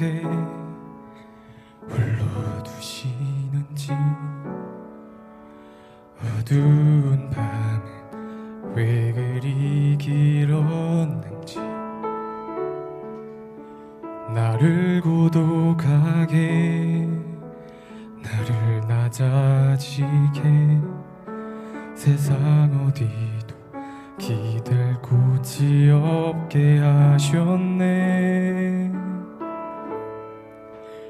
내게 불러주시는지 어두운 밤엔 왜 그리 길었는지 나를 고독하게 나를 낮아지게 세상 어디도 기댈 곳이 없게 하셨네.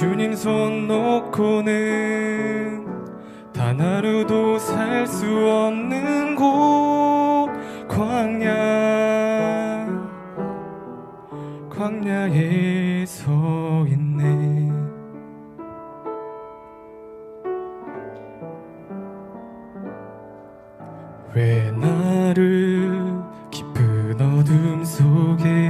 주님 손 놓고는 단 하루도 살 수 없는 곳 광야. 광야에 서 있네. 왜 나를 깊은 어둠 속에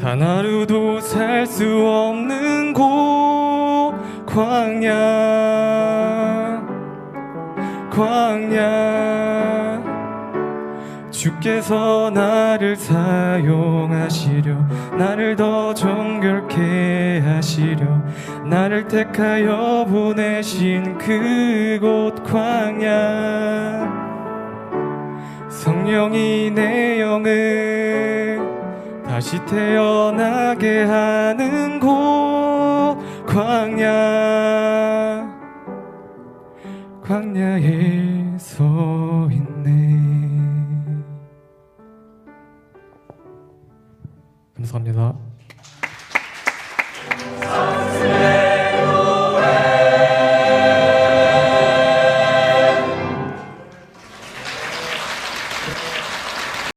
단 하루도 살 수 없는 곳 광야. 광야. 주께서 나를 사용하시려 나를 더 정결케 하시려 나를 택하여 보내신 그곳 광야. 성령이 내 영을 다시 태어나게 하는 곳 광야. 광야에 서 있네. 감사합니다